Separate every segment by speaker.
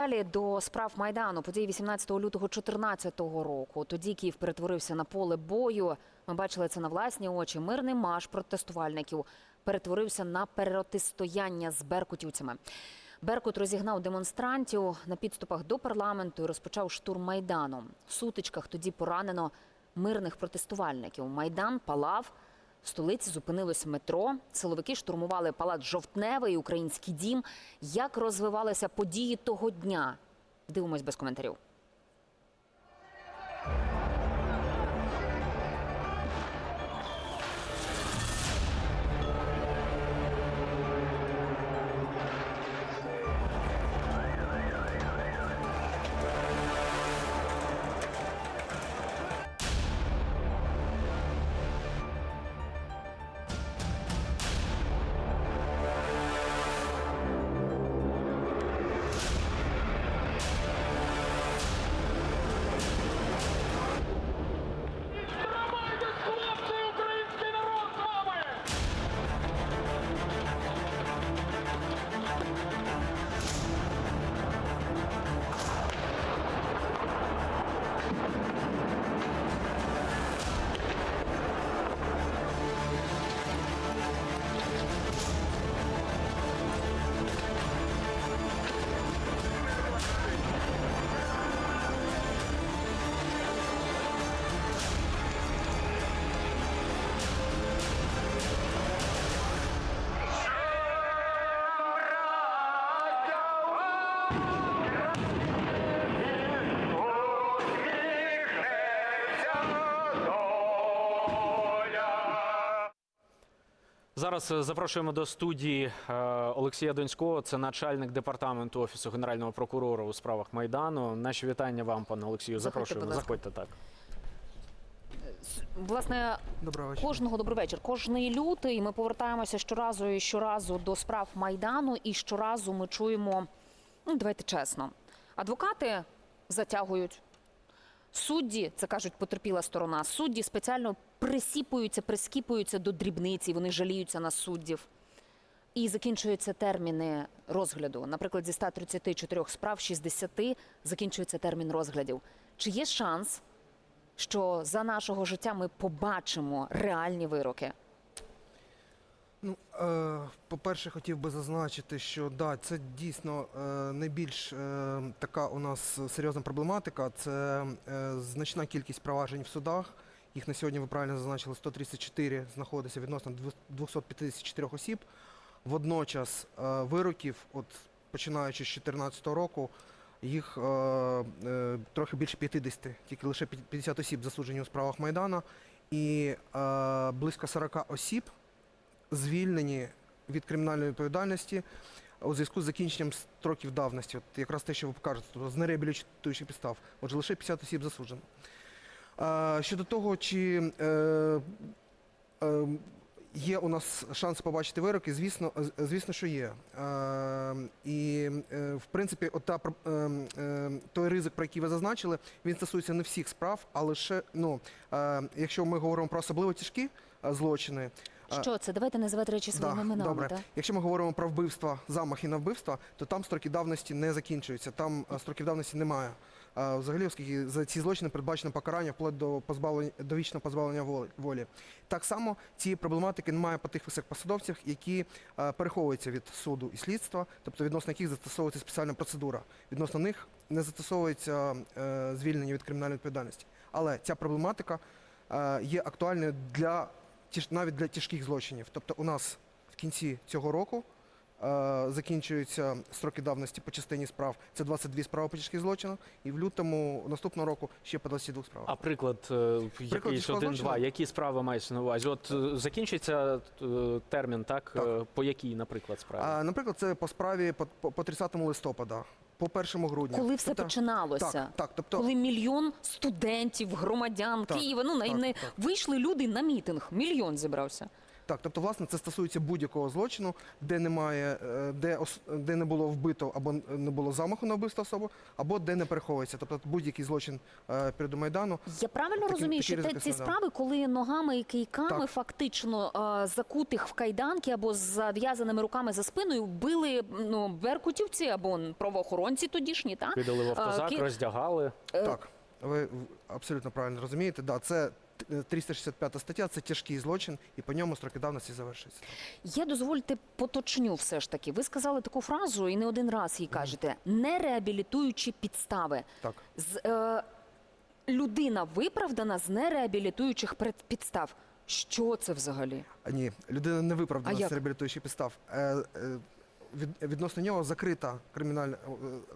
Speaker 1: Далі до справ майдану події 18 лютого 2014 року. Тоді Київ перетворився на поле бою. Ми бачили це на власні очі. Мирний марш протестувальників перетворився на протистояння з беркутівцями. Беркут розігнав демонстрантів на підступах до парламенту і розпочав штурм майдану. В сутичках тоді поранено мирних протестувальників. Майдан палав. В столиці зупинилось метро. Силовики штурмували палац Жовтневий, український дім. Як розвивалися події того дня? Дивимось без коментарів.
Speaker 2: Зараз е, запрошуємо до студії е, Олексія Донського, це начальник департаменту офісу генерального прокурора у справах майдану. Наші вітання вам, пане Олексію. Запрошуємо. Заходьте так.
Speaker 1: Власне,
Speaker 3: Доброго
Speaker 1: кожного добрий вечір. Кожний лютий ми повертаємося щоразу і щоразу до справ майдану, і щоразу ми чуємо. Ну, давайте чесно, адвокати затягують. Судді, це кажуть потерпіла сторона. Судді спеціально присіпуються, прискіпуються до дрібниці, вони жаліються на суддів. І закінчуються терміни розгляду. Наприклад, зі 134 справ 60 закінчується термін розглядів. Чи є шанс, що за нашого життя ми побачимо реальні вироки?
Speaker 3: Ну, е, по-перше, хотів би зазначити, що да, це дійсно е, найбільш е, така у нас серйозна проблематика. Це значна кількість проваджень в судах. Їх на сьогодні ви правильно зазначили 134 знаходиться відносно 254 осіб. Водночас вироків, от починаючи з 2014 року, їх трохи більше 50, тільки лише 50 осіб засуджені у справах Майдана, і близько 40 осіб звільнені від кримінальної відповідальності у зв'язку з закінченням строків давності. От якраз те, що ви покажете, тобто з нереабілітуючих підстав. Отже, лише 50 осіб засуджено. Е, щодо того, чи е, е, є у нас шанс побачити вироки, звісно, звісно, що є. Е, і, е, в принципі, от та, е, е, той ризик, про який ви зазначили, він стосується не всіх справ, а лише, ну, е, якщо ми говоримо про особливо тяжкі е, злочини, е,
Speaker 1: Що це? Давайте називати речі своїми
Speaker 3: Да,
Speaker 1: іменами.
Speaker 3: добре.
Speaker 1: так?
Speaker 3: Якщо ми говоримо про вбивства, замахи на вбивства, то там строки давності не закінчуються. Там е, строків давності немає. Взагалі, оскільки за ці злочини передбачено покарання вплоть до позбавлення до вічного позбавлення волі-. Так само цієї проблематики немає по тих високопосадовцях, які е, переховуються від суду і слідства, тобто відносно яких застосовується спеціальна процедура. Відносно них не застосовується е, звільнення від кримінальної відповідальності. Але ця проблематика є актуальною для навіть для тяжких злочинів. Тобто, у нас в кінці цього року е, закінчуються строки давності по частині справ. Це 22 справи по тяжких злочинах, і в лютому наступного року ще по 22 справах.
Speaker 2: А приклад, е, якийсь один-два, які справи маєте на увазі? От е, закінчиться е, термін, так?
Speaker 3: Так.
Speaker 2: По якій, наприклад, справі?
Speaker 3: А, наприклад, це по справі по 30 листопада, по 1 грудня.
Speaker 1: Коли все
Speaker 3: Тобто-
Speaker 1: починалося?
Speaker 3: Так, так, тобто
Speaker 1: Коли мільйон студентів, громадян
Speaker 3: Так,
Speaker 1: Києва, ну
Speaker 3: так,
Speaker 1: не
Speaker 3: так.
Speaker 1: вийшли люди на мітинг. Мільйон зібрався.
Speaker 3: Так, тобто, власне, це стосується будь-якого злочину, де немає, е, де, де не було вбито або не було замаху на вбивство особи, або де не переховується. Тобто будь-який злочин е, періоду Майдану.
Speaker 1: Я правильно
Speaker 3: Такі-
Speaker 1: розумію,
Speaker 3: такі
Speaker 1: що те, ці справи, коли ногами і кийками
Speaker 3: Так.
Speaker 1: фактично е, закутих в кайданки або з зав'язаними руками за спиною били ну, беркутівці або правоохоронці тодішні, так?
Speaker 2: Кидали в автозак,
Speaker 1: ки-
Speaker 2: роздягали.
Speaker 3: Так, ви абсолютно правильно розумієте. Да, це 365 стаття, це тяжкий злочин, і по ньому строки давності завершуються.
Speaker 1: Я дозвольте поточню все ж таки. Ви сказали таку фразу і не один раз її кажете: не реабілітуючі підстави.
Speaker 3: Так.
Speaker 1: Е, людина виправдана з нереабілітуючих підстав. Що це взагалі?
Speaker 3: Ні, людина не виправдана з реабілітуючих підстав. Е, е, відносно нього закрита кримінальна, е,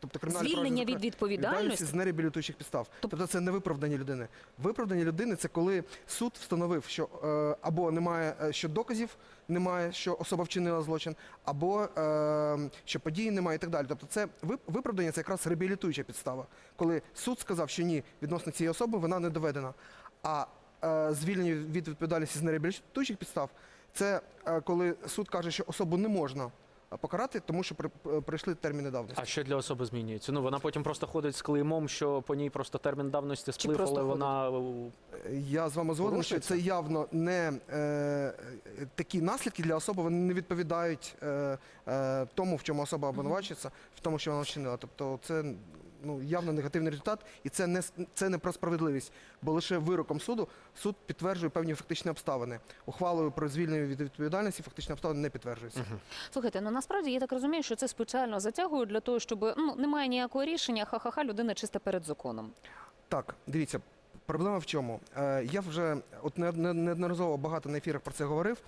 Speaker 3: тобто кримінальне
Speaker 1: Звільнення від відповідальності?
Speaker 3: з нереабілітуючих підстав. Тобто це не виправдані людини. Виправдані людини це коли суд встановив, що е, або немає е, що доказів, немає, що особа вчинила злочин, або е, що події немає і так далі. Тобто це вип- виправдання це якраз реабілітуюча підстава, коли суд сказав, що ні, відносно цієї особи вона не доведена. А е, звільнення від відповідальності з нереабілітуючих підстав це коли суд каже, що особу не можна покарати, тому що при- е, прийшли терміни давності.
Speaker 2: А що для особи змінюється? Ну вона потім просто ходить з клеймом, що по ній просто термін давності сплив,
Speaker 1: просто
Speaker 2: але вона е,
Speaker 3: Я з вами згоден, що
Speaker 2: Порушується?
Speaker 3: це явно не е, такі наслідки для особи, вони не відповідають е, е, тому, в чому особа обвинувачується, в тому, що вона вчинила. Тобто це ну, явно негативний результат, і це не, це не про справедливість, бо лише вироком суду суд підтверджує певні фактичні обставини. Ухвалою про звільнення від відповідальності фактичні обставини не підтверджуються.
Speaker 1: Слухайте, ну насправді я так розумію, що це спеціально затягують для того, щоб ну немає ніякого рішення, ха-ха-ха, людина чиста перед законом.
Speaker 3: Так, дивіться, проблема в чому? Е, я вже от не- не- неодноразово багато на ефірах про це говорив.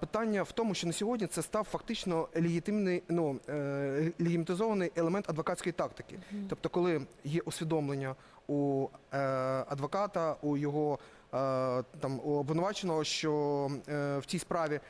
Speaker 3: Питання в тому, що на сьогодні це став фактично легітимний, ну, е, легітимізований елемент адвокатської тактики. Тобто, коли є усвідомлення у е, адвоката, у його е, там у обвинуваченого, що в цій справі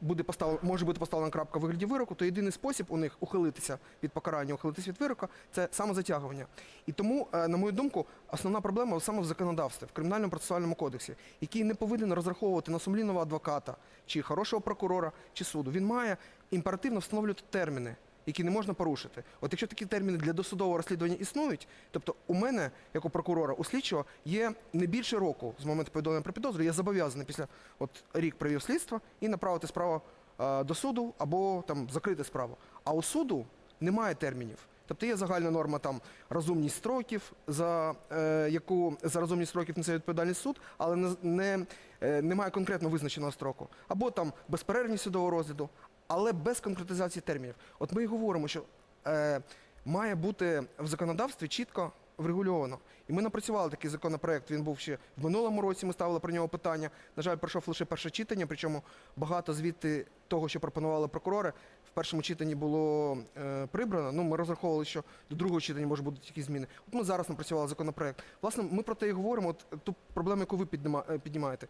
Speaker 3: буде поставлена, може бути поставлена крапка в вигляді вироку, то єдиний спосіб у них ухилитися від покарання, ухилитися від вироку це самозатягування. І тому, е, на мою думку, основна проблема саме в законодавстві, в кримінальному процесуальному кодексі, який не повинен розраховувати на сумлінного адвоката, чи хорошого прокурора, чи суду. Він має імперативно встановлювати терміни. Які не можна порушити. От якщо такі терміни для досудового розслідування існують, тобто у мене, як у прокурора, у слідчого, є не більше року з моменту повідомлення про підозру, я зобов'язаний після от рік провів слідства і направити справу е, до суду або там закрити справу. А у суду немає термінів. Тобто є загальна норма там розумність строків, за е, яку за розумність строків несе відповідальність суд, але не, не, е, немає конкретно визначеного строку. Або там безперервність судового розгляду, але без конкретизації термінів. От ми і говоримо, що е, має бути в законодавстві чітко врегульовано. І ми напрацювали такий законопроект. Він був ще в минулому році. Ми ставили про нього питання. На жаль, пройшов лише перше читання, причому багато звідти того, що пропонували прокурори, в першому читанні було е, прибрано. Ну, ми розраховували, що до другого читання може бути якісь зміни. От ми зараз напрацювали законопроект. Власне, ми про те і говоримо. От ту проблему, яку ви е, піднімаєте,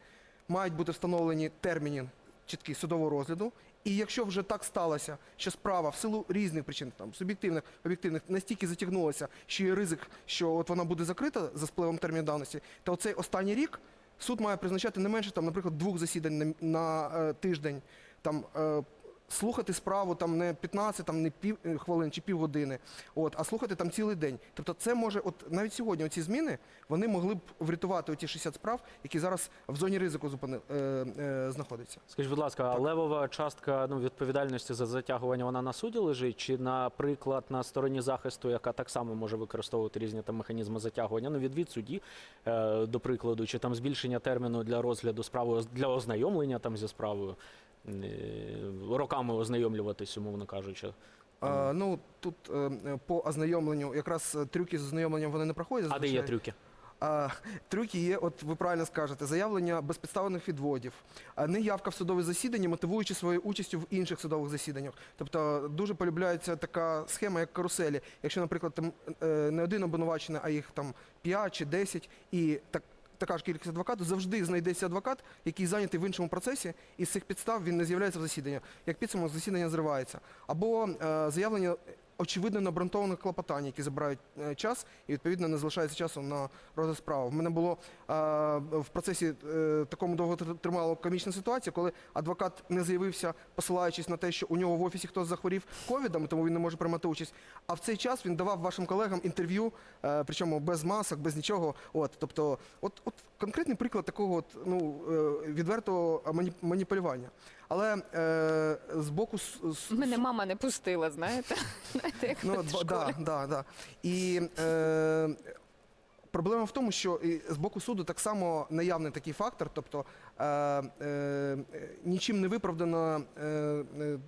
Speaker 3: мають бути встановлені терміни чіткі судового розгляду. І якщо вже так сталося, що справа в силу різних причин, там суб'єктивних, об'єктивних, настільки затягнулася, що є ризик, що от вона буде закрита за спливом терміну давності, то оцей останній рік суд має призначати не менше там, наприклад, двох засідань на, на е, тиждень, там е, слухати справу там не 15, там не пів е, хвилин чи півгодини, от, а слухати там цілий день. Тобто, це може, от навіть сьогодні оці зміни вони могли б врятувати оті 60 справ, які зараз в зоні ризику зупини, е, е, знаходяться.
Speaker 2: скажіть, будь ласка, а левова частка ну, відповідальності за затягування вона на суді лежить, чи, наприклад, на стороні захисту, яка так само може використовувати різні там механізми затягування, ну відвід судді, е, до прикладу, чи там збільшення терміну для розгляду справи для ознайомлення там зі справою, роками ознайомлюватись, умовно кажучи.
Speaker 3: А, ну тут е, е, по ознайомленню, якраз е, трюки з ознайомленням вони не проходять.
Speaker 2: А де є
Speaker 3: зазвичай.
Speaker 2: трюки?
Speaker 3: А, трюки є, от ви правильно скажете, заявлення безпідставних відводів, а неявка в судове засідання, мотивуючи своєю участю в інших судових засіданнях. Тобто дуже полюбляється така схема, як каруселі. Якщо, наприклад, там е, не один обвинувачений, а їх там 5 чи 10, і так. Така ж кількість адвокатів, завжди знайдеться адвокат, який зайнятий в іншому процесі, і з цих підстав він не з'являється в засіданні. Як підсумок, засідання зривається. Або е, заявлення очевидно необґрунтованих клопотань, які забирають е, час, і відповідно не залишається часу на розгляд справи. В мене було е, в процесі е, такому довго тр- тримала комічна ситуація, коли адвокат не з'явився, посилаючись на те, що у нього в офісі хтось захворів ковідом, тому він не може приймати участь. А в цей час він давав вашим колегам інтерв'ю, причому без масок, без нічого. От, тобто, от, от конкретний приклад такого от, ну, відвертого мані- маніпулювання. Але е, з боку с- с-
Speaker 1: Мене мама не пустила, знаєте? Знаєте, як
Speaker 3: Ну,
Speaker 1: в
Speaker 3: от,
Speaker 1: школі.
Speaker 3: да, да, да. І е, проблема в тому, що і з боку суду так само наявний такий фактор, тобто е, е, нічим не виправдано е, е,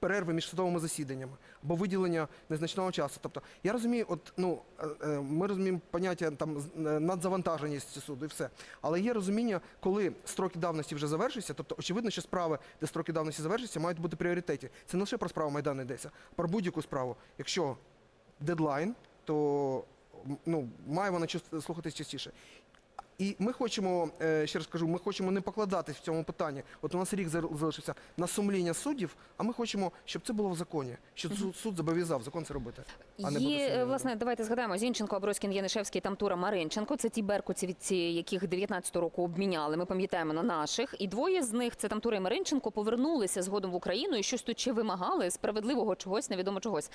Speaker 3: перерви між судовими засіданнями або виділення незначного часу. Тобто, я розумію, от ну е, е, ми розуміємо поняття там е, надзавантаженість суду і все. Але є розуміння, коли строки давності вже завершуються, тобто очевидно, що справи, де строки давності завершуються, мають бути пріоритеті. Це не лише про справу Майдану йдеться, про будь-яку справу. Якщо дедлайн, то ну, має вона слухатись частіше. І ми хочемо, е, ще раз кажу, ми хочемо не покладатись в цьому питанні. От у нас рік залишився на сумління суддів, а ми хочемо, щоб це було в законі, щоб суд, суд зобов'язав закон це робити. а не
Speaker 1: Є, е, власне, давайте згадаємо Зінченко, Аброськін, Янишевський, Тамтура, Маринченко. Це ті беркутівці, яких 19 року обміняли. Ми пам'ятаємо на наших. І двоє з них, це Тамтура і Маринченко, повернулися згодом в Україну і щось тут ще вимагали справедливого чогось, невідомо чогось.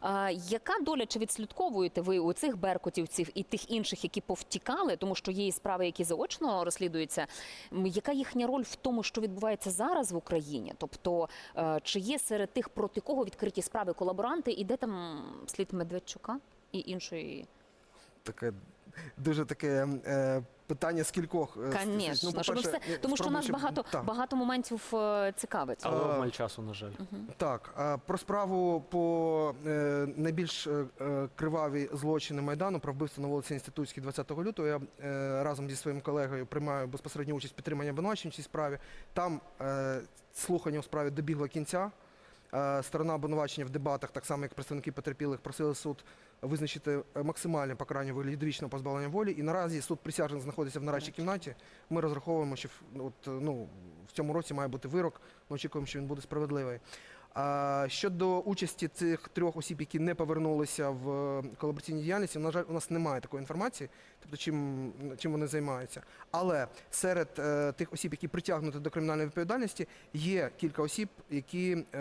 Speaker 1: А, яка доля чи відслідковуєте ви у цих беркутівців і тих інших, які повтікали, тому що є і справи, які заочно розслідуються. Яка їхня роль в тому, що відбувається зараз в Україні? Тобто, е, чи є серед тих, проти кого відкриті справи колаборанти, і де там слід Медведчука і іншої?
Speaker 3: Таке дуже таке е, питання з кількох. е,
Speaker 1: Звісно,
Speaker 3: стосується.
Speaker 1: щоб
Speaker 3: по-перше, е,
Speaker 1: тому що нас багато,
Speaker 3: так.
Speaker 1: багато моментів е, цікавить.
Speaker 2: Але
Speaker 3: А,
Speaker 2: обмаль часу, на жаль.
Speaker 3: Так, а про справу по е, найбільш е, е, криваві злочини Майдану про вбивство на вулиці Інститутській 20 лютого. Я е, разом зі своїм колегою приймаю безпосередню участь в підтриманні обвинувачень в цій справі. Там е, слухання у справі добігло кінця. Е, Сторона обвинувачення в дебатах, так само як представники потерпілих, просили суд визначити е, максимальне покарання у вигляді довічного позбавлення волі. І наразі суд присяжен знаходиться в нарадчій кімнаті. Ми розраховуємо, що в- от, е, ну, в цьому році має бути вирок. Ми очікуємо, що він буде справедливий. А щодо участі цих трьох осіб, які не повернулися в е, колабораційній діяльності, на жаль, у нас немає такої інформації, тобто чим, чим вони займаються. Але серед е, тих осіб, які притягнуті до кримінальної відповідальності, є кілька осіб, які, е,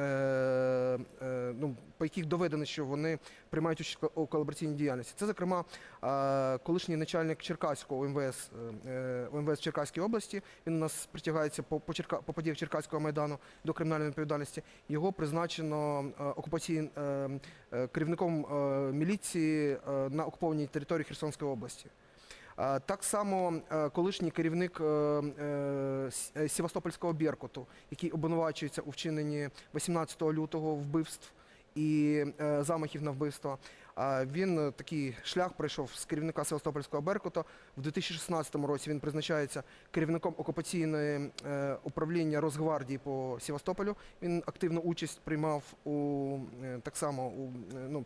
Speaker 3: е, ну, по яких доведено, що вони приймають участь у колабораційній діяльності. Це, зокрема, е, колишній начальник Черкаського УМВС, е, УМВС Черкаській області. Він у нас притягається по, по, Черка, по подіях Черкаського майдану до кримінальної відповідальності. Його призначено е, окупаційним е, е, керівником е, міліції е, на окупованій території Херсонської області. Так само е, колишній керівник е, е, С- Севастопольського Беркуту, який обвинувачується у вчиненні 18 лютого вбивств і замахів на вбивство. Він такий шлях пройшов з керівника Севастопольського Беркута. В 2016 році він призначається керівником окупаційної управління Росгвардії по Севастополю. Він активну участь приймав у так само у ну,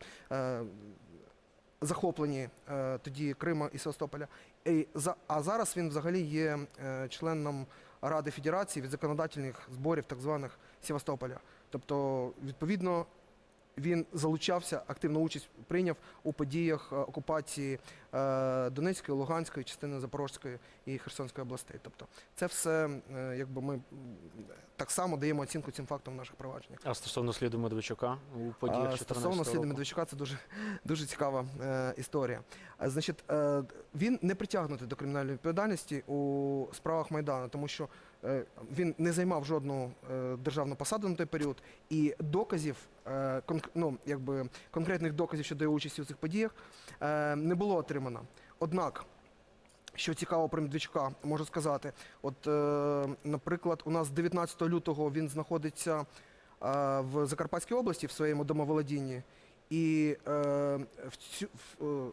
Speaker 3: захопленні е, тоді Крима і Севастополя. А зараз він взагалі є е, членом Ради Федерації від законодательних зборів так званих Севастополя. Тобто, відповідно, він залучався, активну участь прийняв у подіях е, окупації е, Донецької, Луганської, частини Запорізької і Херсонської областей. Тобто, це все, е, якби ми так само даємо оцінку цим фактам в наших провадженнях.
Speaker 2: А стосовно сліду Медведчука у подіях
Speaker 3: А
Speaker 2: 14
Speaker 3: Стосовно сліду
Speaker 2: року?
Speaker 3: Медведчука, це дуже, дуже цікава е, історія. Значить, е, він не притягнутий до кримінальної відповідальності у справах Майдану, тому що він не займав жодну е, державну посаду на той період, і доказів, е, ну, якби, конкретних доказів щодо його участі у цих подіях е, не було отримано. Однак, що цікаво про Медведчука, можу сказати, от, е, наприклад, у нас 19 лютого він знаходиться е, в Закарпатській області в своєму домоволодінні, і е, в цю, в, е,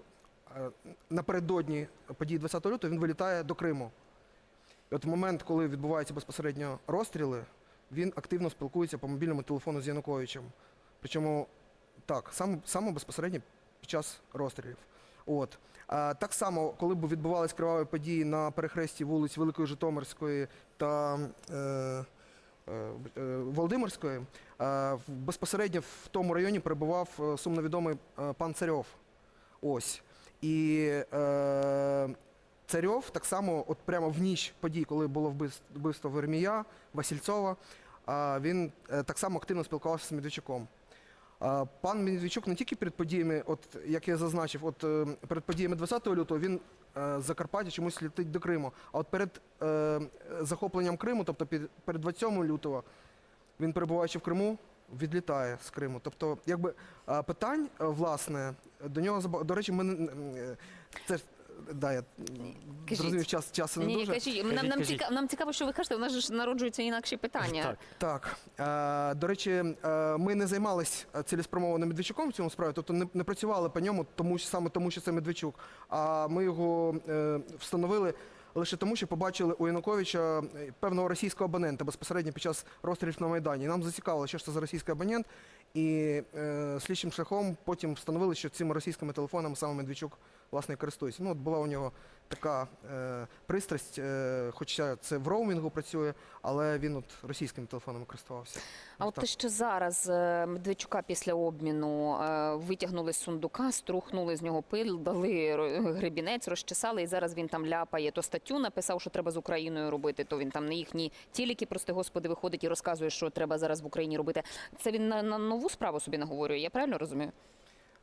Speaker 3: е, напередодні події 20 лютого він вилітає до Криму. От в момент, коли відбуваються безпосередньо розстріли, він активно спілкується по мобільному телефону з Януковичем. Причому так, саме, саме безпосередньо під час розстрілів. От. А, так само, коли б відбувалися криваві події на перехресті вулиць Великої Житомирської та е, е, е, Володимирської, е, безпосередньо в тому районі перебував е, сумновідомий е, пан Царьов. Ось. І Царьов так само, от прямо в ніч подій, коли було вбивс- вбивство Вермія, Васильцова, він е, так само активно спілкувався з Медведчуком. Пан Медведчук не тільки перед подіями, от як я зазначив, от е, перед подіями 20 лютого він е, з Закарпаття чомусь летить до Криму. А от перед е, захопленням Криму, тобто під, перед 27 лютого, він перебуваючи в Криму, відлітає з Криму. Тобто, якби питань, власне, до нього До речі, е, це да, я
Speaker 1: Кажіть.
Speaker 3: зрозумів, час часу не
Speaker 1: Ні,
Speaker 3: дуже.
Speaker 1: кажіть, нам,
Speaker 2: Кажіть,
Speaker 1: нам,
Speaker 2: кажіть.
Speaker 1: цікаво, нам цікаво, що ви кажете. У нас же ж народжуються інакші питання.
Speaker 2: Так.
Speaker 3: Так, е, до речі, е, ми не займались е, цілеспрямовано Медведчуком в цьому справі, тобто не, не працювали по ньому, тому що саме тому, що це Медведчук. А ми його е, встановили лише тому, що побачили у Януковича е, певного російського абонента безпосередньо під час розстрілів на Майдані. Нам зацікавило, що ж це за російський абонент, і е, слідчим шляхом потім встановили, що цими російськими телефонами саме Медведчук власне і користується. Ну, от була у нього така е, пристрасть, е, хоча це в роумінгу працює, але він от російськими телефонами користувався.
Speaker 1: А от те, що зараз е, Медведчука після обміну е, витягнули з сундука, струхнули з нього пил, дали гребінець, розчесали, і зараз він там ляпає. То статтю написав, що треба з Україною робити. То він там на їхні тіліки, прости господи, виходить і розказує, що треба зараз в Україні робити. Це він на, на нову справу собі наговорює. Я правильно розумію?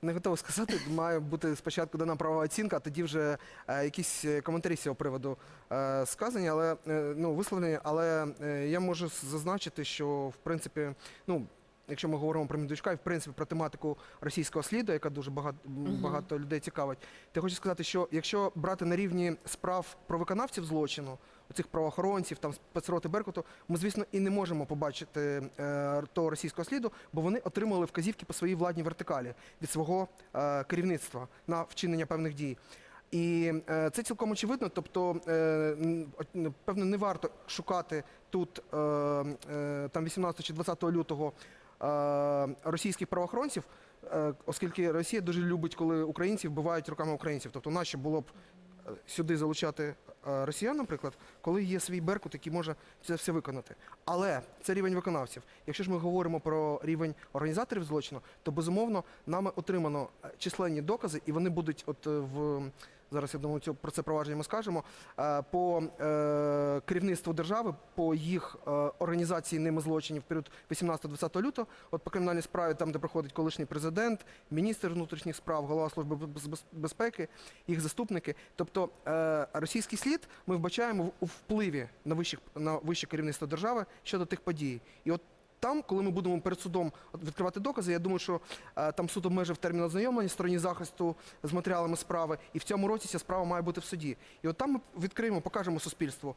Speaker 3: Не готовий сказати, має бути спочатку дана правова оцінка, а тоді вже е, якісь е, коментарі з цього приводу е, сказані, але е, ну висловлені. Але е, я можу зазначити, що в принципі, ну. Якщо ми говоримо про Медведчука і в принципі про тематику російського сліду, яка дуже багато, багато людей цікавить, то я хочу сказати, що якщо брати на рівні справ про виконавців злочину, оцих правоохоронців, там спецроти Беркуту, ми, звісно, і не можемо побачити е, того російського сліду, бо вони отримали вказівки по своїй владній вертикалі від свого е, керівництва на вчинення певних дій. І е, це цілком очевидно. Тобто, е, певно, не варто шукати тут е, е, там 18 чи 20 лютого е, російських правоохоронців, е, оскільки Росія дуже любить, коли українці вбивають руками українців. Тобто, нащо було б е, сюди залучати е, росіян, наприклад, коли є свій беркут, який може це все виконати. Але це рівень виконавців. Якщо ж ми говоримо про рівень організаторів злочину, то безумовно нами отримано е, численні докази, і вони будуть от е, в. Зараз я думаю, цю- про це провадження ми скажемо. е, По е, керівництву держави, по їх е, організації ними злочинів в період 18-20 лютого, от по кримінальній справі, там, де проходить колишній президент, міністр внутрішніх справ, голова служби без- без- безпеки, їх заступники. Тобто російський слід ми вбачаємо в- впливі на вищих на вище керівництво держави щодо тих подій. І от там, коли ми будемо перед судом відкривати докази, я думаю, що е, там суд обмежив термін ознайомлення стороні захисту з матеріалами справи, і в цьому році ця справа має бути в суді. І от там ми відкриємо, покажемо суспільству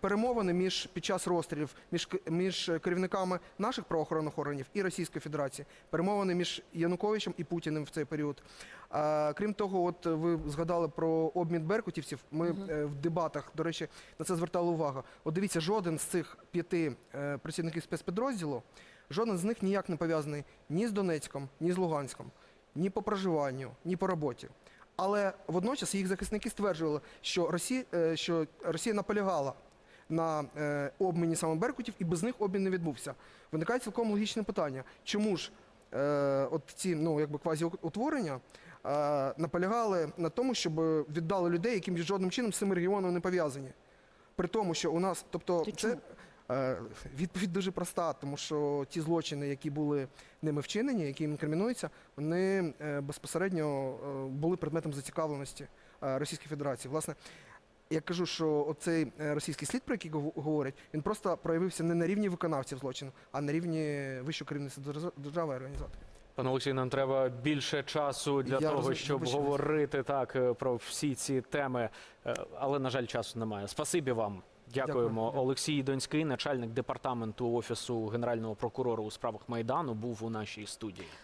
Speaker 3: перемовини між під час розстрілів між між керівниками наших правоохоронних органів і Російської Федерації, перемовини між Януковичем і Путіним в цей період. А, крім того, от ви згадали про обмін беркутівців. Ми е, в дебатах, до речі, на це звертали увагу. От дивіться, жоден з цих п'яти е, працівників спецпідрозділу, жоден з них ніяк не пов'язаний ні з Донецьком, ні з Луганськом, ні по проживанню, ні по роботі. Але водночас їх захисники стверджували, що Росія, е, що Росія наполягала на е, обміні саме беркутів, і без них обмін не відбувся. Виникає цілком логічне питання, чому ж е, от ці ну, якби квазіутворення е, наполягали на тому, щоб віддали людей, які жодним чином з цим регіоном не пов'язані. При тому, що у нас, тобто,
Speaker 1: Ти
Speaker 3: це відповідь дуже проста, тому що ті злочини, які були ними вчинені, які їм інкримінуються, вони безпосередньо були предметом зацікавленості Російської Федерації. Власне, я кажу, що оцей е, російський слід, про який говорять, він просто проявився не на рівні виконавців злочину, а на рівні вищого керівництва держа- держави організаторів.
Speaker 2: Пане Олексій, нам треба більше часу для
Speaker 3: Я
Speaker 2: того,
Speaker 3: розумію,
Speaker 2: щоб
Speaker 3: вибачте.
Speaker 2: говорити так е, про всі ці теми, Е, але на жаль, часу немає. Спасибі вам. Дякуємо.
Speaker 3: Дякую.
Speaker 2: Олексій Донський, начальник департаменту офісу генерального прокурора у справах майдану, був у нашій студії.